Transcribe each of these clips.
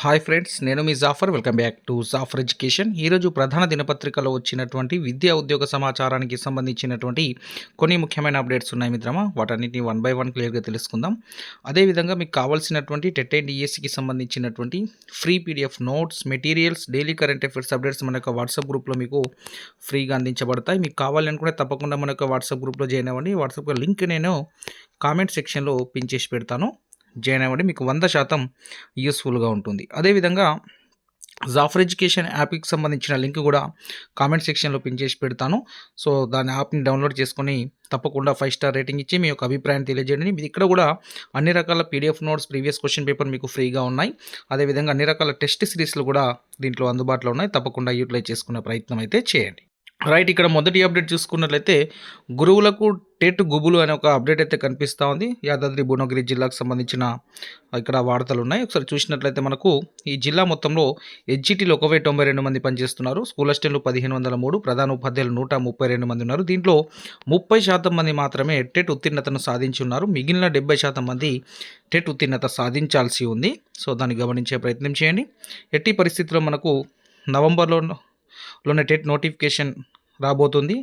Hi friends నేను మీ Jafar. Welcome back to Jafar education. ఈరోజు ప్రధాన దినపత్రికలో వచ్చినటువంటి విద్యా ఉద్యోగ సమాచారానికి సంబంధించినటువంటి కొన్ని ముఖ్యమైన అప్డేట్స్ ఉన్నాయి మిత్రమా. వాటన్నిటిని వన్ బై వన్ క్లియర్గా తెలుసుకుందాం. అదేవిధంగా మీకు కావాల్సినటువంటి టెట్ అండ్ ఈఎస్సికి సంబంధించినటువంటి free PDF notes materials daily current affairs updates మన యొక్క వాట్సాప్ గ్రూప్లో మీకు ఫ్రీగా అందించబడతాయి. మీకు కావాలనుకుంటే తప్పకుండా మన యొక్క వాట్సాప్ గ్రూప్లో జాయిన్ అవ్వండి. వాట్సాప్ లింక్ నేను కామెంట్ సెక్షన్లో పిన్ చేసి పెడతాను. జాయిన్ అవ్వండి. మీకు వంద శాతం యూస్ఫుల్గా ఉంటుంది. అదేవిధంగా జాఫర్ ఎడ్యుకేషన్ యాప్కి సంబంధించిన లింక్ కూడా కామెంట్ సెక్షన్లో పిన్ చేసి పెడతాను. సో దాని యాప్ని డౌన్లోడ్ చేసుకొని తప్పకుండా ఫైవ్ స్టార్ రేటింగ్ ఇచ్చి మీ యొక్క అభిప్రాయం తెలియజేయండి. మీ ఇక్కడ కూడా అన్ని రకాల PDF notes previous question paper మీకు ఫ్రీగా ఉన్నాయి. అదేవిధంగా అన్ని రకాల టెస్ట్ సిరీస్లు కూడా దీంట్లో అందుబాటులో ఉన్నాయి. తప్పకుండా యూటిలైజ్ చేసుకునే ప్రయత్నం అయితే చేయండి. రైట్ ఇక్కడ మొదటి అప్డేట్ చూసుకున్నట్లయితే గురువులకు టెట్ గుబులు అనే ఒక అప్డేట్ అయితే కనిపిస్తూ ఉంది. యాదాద్రి భువనగిరి జిల్లాకు సంబంధించిన ఇక్కడ వార్తలు ఉన్నాయి. ఒకసారి చూసినట్లయితే మనకు ఈ జిల్లా మొత్తంలో హెచ్జిటీలు ఒక వెయ్యి తొంభై రెండు మంది పనిచేస్తున్నారు. స్కూల్ అసిస్టెంట్లు పదిహేను వందల మూడు ప్రధాన ఉపాధ్యాయులు నూట ముప్పై రెండు మంది ఉన్నారు. దీంట్లో ముప్పై శాతం మంది మాత్రమే టెట్ ఉత్తీర్ణతను సాధించి ఉన్నారు మిగిలిన డెబ్బై శాతం మంది టెట్ ఉత్తీర్ణత సాధించాల్సి ఉంది. సో దాన్ని గమనించే ప్రయత్నం చేయండి. ఎట్టి పరిస్థితుల్లో మనకు నవంబర్లో లోనే టెట్ నోటిఫికేషన్ రాబోతుంది.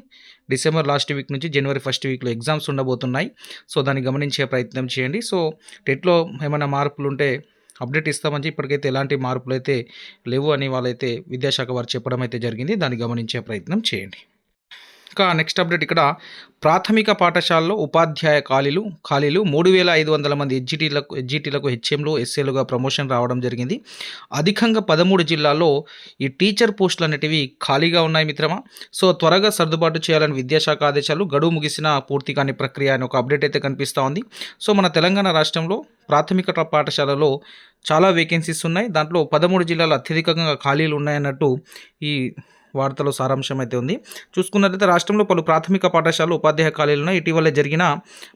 డిసెంబర్ లాస్ట్ వీక్ నుంచి జనవరి ఫస్ట్ వీక్లో ఎగ్జామ్స్ ఉండబోతున్నాయి. సో దాన్ని గమనించే ప్రయత్నం చేయండి. సో టెట్లో ఏమైనా మార్పులు ఉంటే అప్డేట్ ఇస్తామని ఇప్పటికైతే ఎలాంటి మార్పులు అయితే లేవు అని వాళ్ళైతే విద్యాశాఖ వారు చెప్పడం అయితే జరిగింది. దాన్ని గమనించే ప్రయత్నం చేయండి. ఇంకా నెక్స్ట్ అప్డేట్ ఇక్కడ. ప్రాథమిక పాఠశాలలో ఉపాధ్యాయ ఖాళీలు ఖాళీలు మూడు వేల ఐదు వందల మంది హెచ్జిటీలకు హెచ్జిటీలకు హెచ్ఎంలు ఎస్ఏలుగా ప్రమోషన్ రావడం జరిగింది. అధికంగా పదమూడు జిల్లాల్లో ఈ టీచర్ పోస్టులు అనేటివి ఖాళీగా ఉన్నాయి మిత్రమా? సో త్వరగా సర్దుబాటు చేయాలని విద్యాశాఖ ఆదేశాలు గడువు ముగిసిన పూర్తి కాని ప్రక్రియ అని ఒక అప్డేట్ అయితే కనిపిస్తూ ఉంది. సో మన తెలంగాణ రాష్ట్రంలో ప్రాథమిక పాఠశాలలో చాలా వేకెన్సీస్ ఉన్నాయి. దాంట్లో పదమూడు జిల్లాలు అత్యధికంగా ఖాళీలు ఉన్నాయన్నట్టు ఈ వార్తలో సారాంశం అయితే ఉంది. చూసుకున్నట్లయితే రాష్ట్రంలో పలు ప్రాథమిక పాఠశాలలు ఉపాధ్యాయ ఖాళీలను ఇటీవల జరిగిన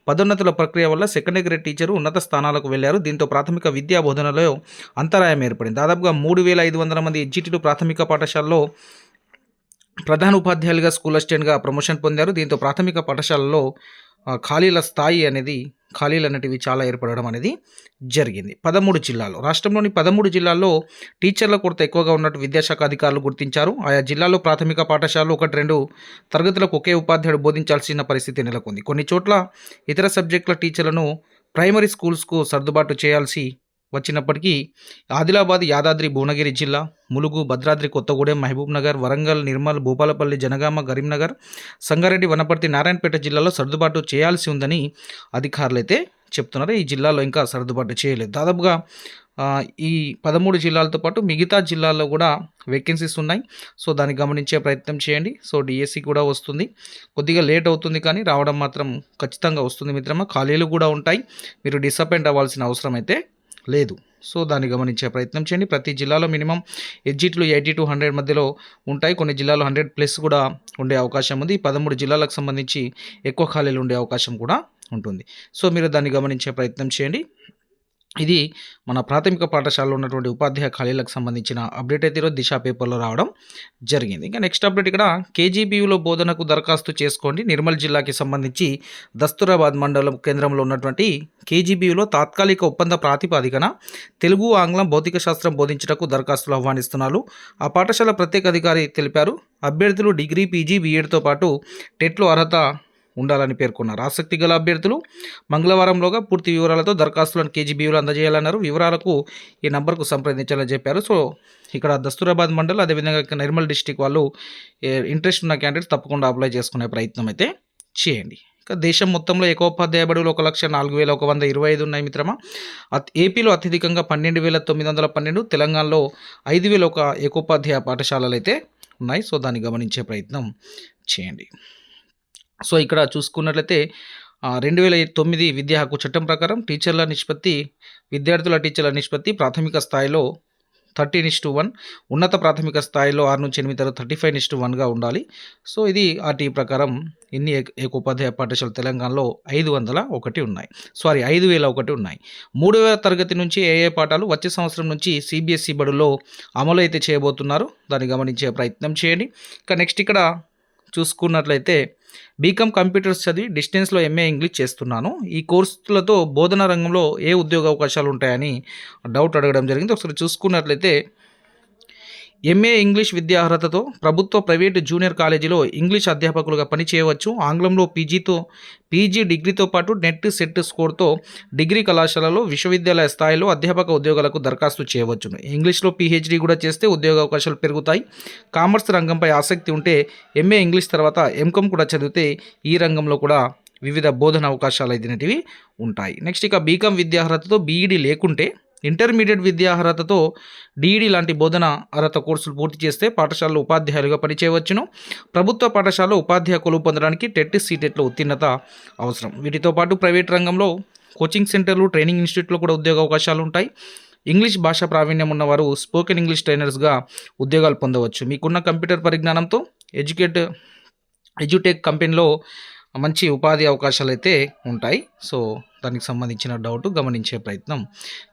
పదోన్నతుల ప్రక్రియ వల్ల సెకండరీ గ్రేడ్ టీచరు ఉన్నత స్థానాలకు వెళ్ళారు. దీంతో ప్రాథమిక విద్యా బోధనలో అంతరాయం ఏర్పడింది. దాదాపుగా మూడు వేల ఐదు వందల మంది ఎడ్జిటీలు ప్రాథమిక పాఠశాలలో ప్రధాన ఉపాధ్యాయులుగా స్కూల్ అసిస్టెంట్గా ప్రమోషన్ పొందారు. దీంతో ప్రాథమిక పాఠశాలలో ఖాళీల స్థాయి అనేది ఖాళీలు అనేటివి చాలా ఏర్పడడం అనేది జరిగింది. పదమూడు జిల్లాల్లో రాష్ట్రంలోని పదమూడు జిల్లాల్లో టీచర్ల కొరత ఎక్కువగా ఉన్నట్టు విద్యాశాఖ అధికారులు గుర్తించారు. ఆయా జిల్లాల్లో ప్రాథమిక పాఠశాలలో ఒకటి రెండు తరగతులకు ఒకే ఉపాధ్యాయుడు బోధించాల్సిన పరిస్థితి నెలకొంది. కొన్ని చోట్ల ఇతర సబ్జెక్టుల టీచర్లను ప్రైమరీ స్కూల్స్కు సర్దుబాటు చేయాల్సి వచ్చినప్పటికీ ఆదిలాబాద్ యాదాద్రి భువనగిరి జిల్లా ములుగు భద్రాద్రి కొత్తగూడెం మహబూబ్ నగర్ వరంగల్ నిర్మల్ భూపాలపల్లి జనగామ కరీంనగర్ సంగారెడ్డి వనపర్తి నారాయణపేట జిల్లాలో సర్దుబాటు చేయాల్సి ఉందని అధికారులు అయితే చెప్తున్నారు. ఈ జిల్లాలో ఇంకా సర్దుబాటు చేయలేదు. దాదాపుగా ఈ పదమూడు జిల్లాలతో పాటు మిగతా జిల్లాల్లో కూడా వేకెన్సీస్ ఉన్నాయి. సో దాన్ని గమనించే ప్రయత్నం చేయండి. సో డిఎస్సి కూడా వస్తుంది. కొద్దిగా లేట్ అవుతుంది కానీ రావడం మాత్రం ఖచ్చితంగా వస్తుంది మిత్రమా. ఖాళీలు కూడా ఉంటాయి. మీరు డిసప్పాయింట్ అవ్వాల్సిన అవసరం అయితే లేదు. సో దాన్ని గమనించే ప్రయత్నం చేయండి. ప్రతి జిల్లాలో మినిమం ఎడ్జిట్లు ఎయిటీ టు హండ్రెడ్ మధ్యలో ఉంటాయి. కొన్ని జిల్లాలో హండ్రెడ్ ప్లస్ కూడా ఉండే అవకాశం ఉంది. పదమూడు జిల్లాలకు సంబంధించి ఎక్కువ ఖాళీలు ఉండే అవకాశం కూడా ఉంటుంది. సో మీరు దాన్ని గమనించే ప్రయత్నం చేయండి. ఇది మన ప్రాథమిక పాఠశాలలో ఉన్నటువంటి ఉపాధ్యాయ ఖాళీలకు సంబంధించిన అప్డేట్ అయితే ఈరోజు దిశ పేపర్లో రావడం జరిగింది. ఇంకా నెక్స్ట్ అప్డేట్ ఇక్కడ కేజీబీయూలో బోధనకు దరఖాస్తు చేసుకోండి. నిర్మల్ జిల్లాకి సంబంధించి దస్తూరాబాద్ మండలం కేంద్రంలో ఉన్నటువంటి కేజీబీయూలో తాత్కాలిక ఒప్పంద ప్రాతిపాదికన తెలుగు ఆంగ్లం భౌతిక శాస్త్రం బోధించటకు దరఖాస్తులు ఆహ్వానిస్తున్నారు. ఆ పాఠశాల ప్రత్యేక అధికారి తెలిపారు. అభ్యర్థులు డిగ్రీ పీజీ బీఎడ్తో పాటు టెట్లో అర్హత ఉండాలని పేర్కొన్నారు. ఆసక్తి గల అభ్యర్థులు మంగళవారంలోగా పూర్తి వివరాలతో దరఖాస్తులను కేజీబీయూలు అందజేయాలన్నారు. వివరాలకు ఈ నంబర్కు సంప్రదించాలని చెప్పారు. సో ఇక్కడ దస్తూరాబాద్ మండల్ అదేవిధంగా నిర్మల్ డిస్టిక్ వాళ్ళు ఇంట్రెస్ట్ ఉన్న క్యాండిడేట్స్ తప్పకుండా అప్లై చేసుకునే ప్రయత్నం అయితే చేయండి. ఇంకా దేశం మొత్తంలో ఏకోపాధ్యాయ బడులు ఒక లక్ష నాలుగు వేల ఒక వంద ఇరవై ఐదు ఉన్నాయి మిత్రమా? ఏపీలో అత్యధికంగా పన్నెండు వేల తొమ్మిది వందల పన్నెండు తెలంగాణలో ఐదు వేల ఒక ఏకోపాధ్యాయ పాఠశాలలు అయితే ఉన్నాయి. సో దాన్ని గమనించే ప్రయత్నం చేయండి. సో ఇక్కడ చూసుకున్నట్లయితే రెండు వేల తొమ్మిది విద్యా హక్కు చట్టం ప్రకారం టీచర్ల నిష్పత్తి విద్యార్థుల టీచర్ల నిష్పత్తి ప్రాథమిక స్థాయిలో థర్టీ నిష్టు వన్ ఉన్నత ప్రాథమిక స్థాయిలో ఆరు నుంచి ఎనిమిది తరగతి థర్టీ ఫైవ్ నిష్టు వన్గా ఉండాలి. సో ఇది ఆర్టీ ప్రకారం ఇన్ని ఏక- ఏకోపాధ్యాయ పాఠశాల తెలంగాణలో ఐదు వందల ఒకటి ఉన్నాయి. సారీ ఐదు వేల ఒకటి ఉన్నాయి. మూడు వేల తరగతి నుంచి ఏ ఏ పాఠాలు వచ్చే సంవత్సరం నుంచి సిబిఎస్ఈ బడులో అమలు అయితే చేయబోతున్నారు. దాన్ని గమనించే ప్రయత్నం చేయండి. ఇక నెక్స్ట్ ఇక్కడ చూసుకున్నట్లయితే బీకామ్ కంప్యూటర్స్ చదివి డిస్టెన్స్లో ఎంఏ ఇంగ్లీష్ చేస్తున్నాను. ఈ కోర్సులతో బోధనా రంగంలో ఏ ఉద్యోగ అవకాశాలు ఉంటాయని డౌట్ అడగడం జరిగింది. ఒకసారి చూసుకున్నట్లయితే ఎంఏ ఇంగ్లీష్ విద్యా అర్హతతో ప్రభుత్వ ప్రైవేటు జూనియర్ కాలేజీలో ఇంగ్లీష్ అధ్యాపకులుగా పనిచేయవచ్చు. ఆంగ్లంలో పీజీతో పీజీ డిగ్రీతో పాటు నెట్ సెట్ స్కోర్తో డిగ్రీ కళాశాలలో విశ్వవిద్యాలయ స్థాయిలో అధ్యాపక ఉద్యోగాలకు దరఖాస్తు చేయవచ్చును ఇంగ్లీష్లో పీహెచ్డీ కూడా చేస్తే ఉద్యోగ అవకాశాలు పెరుగుతాయి. కామర్స్ రంగంపై ఆసక్తి ఉంటే ఎంఏ ఇంగ్లీష్ తర్వాత ఎంకామ్ కూడా చదివితే ఈ రంగంలో కూడా వివిధ బోధన అవకాశాలు అయినటివి ఉంటాయి. నెక్స్ట్ ఇక బీకామ్ విద్యార్హతతో బీఈడీ లేకుంటే ఇంటర్మీడియట్ విద్యా అర్హతతో డీఈడీ లాంటి బోధన అర్హత కోర్సులు పూర్తి చేస్తే పాఠశాలలో ఉపాధ్యాయులుగా పనిచేయవచ్చును. ప్రభుత్వ పాఠశాలలో ఉపాధ్యాయ కొలువు పొందడానికి టెట్ సీటెట్లో ఉత్తీర్ణత అవసరం. వీటితో పాటు ప్రైవేట్ రంగంలో కోచింగ్ సెంటర్లు ట్రైనింగ్ ఇన్స్టిట్యూట్లో కూడా ఉద్యోగ అవకాశాలు ఉంటాయి ఇంగ్లీష్ భాష ప్రావీణ్యం ఉన్నవారు స్పోకెన్ ఇంగ్లీష్ ట్రైనర్స్గా ఉద్యోగాలు పొందవచ్చు. మీకున్న కంప్యూటర్ పరిజ్ఞానంతో ఎడ్యుకేట్ ఎడ్యుటెక్ కంపెనీలో మంచి ఉపాధి అవకాశాలు అయితే ఉంటాయి. సో దానికి సంబంధించిన డౌట్ గమనించే ప్రయత్నం.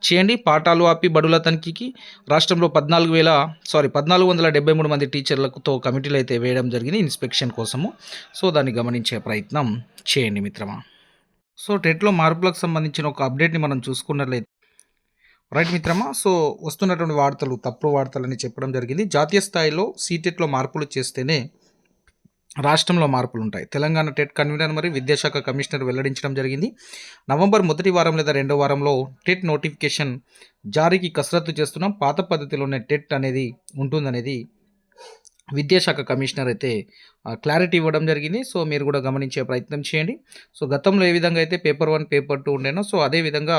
చేయండి పాఠాలు ఆపి బడుల తనిఖీకి. రాష్ట్రంలో పద్నాలుగు వేల సారీ పద్నాలుగు వందల డెబ్బై మూడు మంది టీచర్లతో కమిటీలు అయితే వేయడం జరిగింది ఇన్స్పెక్షన్ కోసము. సో దాన్ని గమనించే ప్రయత్నం చేయండి మిత్రమా. సో టెట్లో మార్పులకు సంబంధించిన ఒక అప్డేట్ని మనం చూసుకున్నట్లయితే రైట్ మిత్రమా? సో వస్తున్నటువంటి వార్తలు తప్పుడు వార్తలని చెప్పడం జరిగింది. జాతీయ స్థాయిలో సీటెట్లో మార్పులు చేస్తేనే రాష్ట్రంలో మార్పులు ఉంటాయి. తెలంగాణ టెట్ కన్వీనర్ మరియు విద్యాశాఖ కమిషనర్ వెల్లడించడం జరిగింది. నవంబర్ మొదటి వారం లేదా రెండో వారంలో టెట్ నోటిఫికేషన్ జారీకి కసరత్తు చేస్తున్నాం. పాత పద్ధతిలోనే టెట్ అనేది ఉంటుందనేది విద్యాశాఖ కమిషనర్ అయితే క్లారిటీ ఇవ్వడం జరిగింది. సో మీరు కూడా గమనించే ప్రయత్నం చేయండి. సో గతంలో ఏ విధంగా అయితే పేపర్ వన్ పేపర్ టూ ఉండేనో సో అదే విధంగా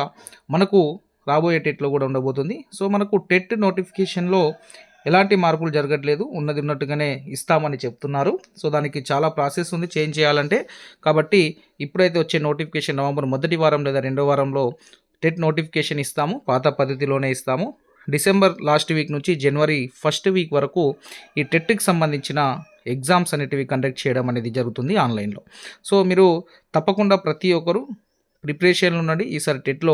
మనకు రాబోయే టెట్లో కూడా ఉండబోతుంది. సో మనకు టెట్ నోటిఫికేషన్లో ఎలాంటి మార్పులు జరగట్లేదు ఉన్నది ఉన్నట్టుగానే ఇస్తామని చెప్తున్నారు. సో దానికి చాలా ప్రాసెస్ ఉంది చేంజ్ చేయాలంటే. కాబట్టి ఇప్పుడైతే వచ్చే నోటిఫికేషన్ నవంబర్ మొదటి వారం లేదా రెండో వారంలో టెట్ నోటిఫికేషన్ ఇస్తాము పాత పద్ధతిలోనే ఇస్తాము. డిసెంబర్ లాస్ట్ వీక్ నుంచి జనవరి ఫస్ట్ వీక్ వరకు ఈ టెట్కి సంబంధించిన ఎగ్జామ్స్ అనేటివి కండక్ట్ చేయడం అనేది జరుగుతుంది ఆన్లైన్లో. సో మీరు తప్పకుండా ప్రతి ఒక్కరు ప్రిపరేషన్లు ఉండండి. ఈసారి టెట్లో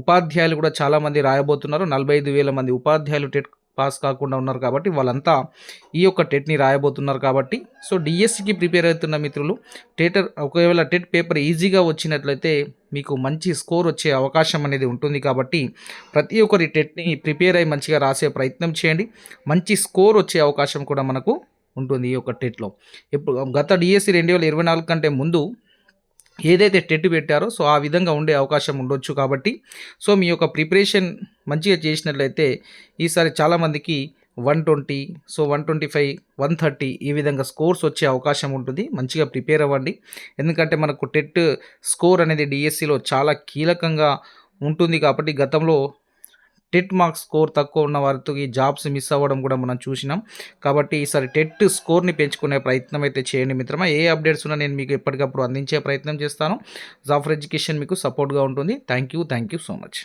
ఉపాధ్యాయులు కూడా చాలామంది రాయబోతున్నారు. నలభై ఐదు వేల మంది ఉపాధ్యాయులు టెట్ పాస్ కాకుండా ఉన్నారు కాబట్టి వాళ్ళంతా ఈ యొక్క టెట్ని రాయబోతున్నారు కాబట్టి. సో డిఎస్సికి ప్రిపేర్ అవుతున్న మిత్రులు టేటర్ ఒకవేళ టెట్ పేపర్ ఈజీగా వచ్చినట్లయితే మీకు మంచి స్కోర్ వచ్చే అవకాశం అనేది ఉంటుంది కాబట్టి ప్రతి ఒక్కరి టెట్ని ప్రిపేర్ అయ్యి మంచిగా రాసే ప్రయత్నం చేయండి. మంచి స్కోర్ వచ్చే అవకాశం కూడా మనకు ఉంటుంది ఈ యొక్క టెట్లో. ఇప్పుడు గత డిఎస్సి రెండు వేల ఇరవై నాలుగు కంటే ముందు ఏదైతే టెట్ పెట్టారో సో ఆ విధంగా ఉండే అవకాశం ఉండొచ్చు కాబట్టి. సో మీ యొక్క ప్రిపరేషన్ మంచిగా చేసినట్లయితే ఈసారి చాలామందికి one twenty so one twenty five one thirty ఈ విధంగా స్కోర్స్ వచ్చే అవకాశం ఉంటుంది. మంచిగా ప్రిపేర్ అవ్వండి. ఎందుకంటే మనకు టెట్ స్కోర్ అనేది డిఎస్సిలో చాలా కీలకంగా ఉంటుంది కాబట్టి గతంలో టెట్ మార్క్స్ స్కోర్ తక్కువ ఉన్న వారితో ఈ జాబ్స్ మిస్ అవ్వడం కూడా మనం చూసినాం. కాబట్టి ఈసారి టెట్ స్కోర్ని పెంచుకునే ప్రయత్నం అయితే చేయండి మిత్రమా. ఏ అప్డేట్స్ ఉన్నా నేను మీకు ఎప్పటికప్పుడు అందించే ప్రయత్నం చేస్తాను. జాఫర్ ఎడ్యుకేషన్ మీకు సపోర్ట్గా ఉంటుంది. Thank you thank you so much.